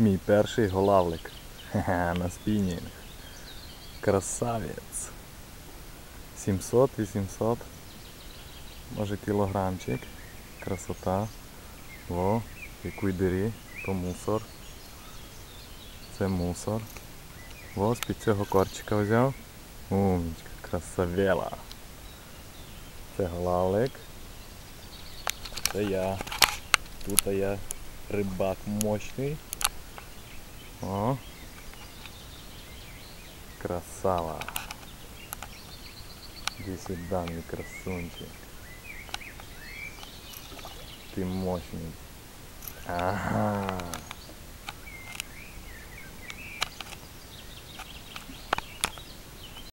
Мій перший голавлик. Хе-хе, на спінінг. Красавець. 700-800. Може кілограмчик. Красота. Во, який дирі, то мусор. Це мусор. Во, з-під цього корчика взяв. Умнічка, красавела. Це голавлик. Це я. Тут я рибак мощний. О. Красава. Иди сюда, мой красунчик. Ты мощный. Ага.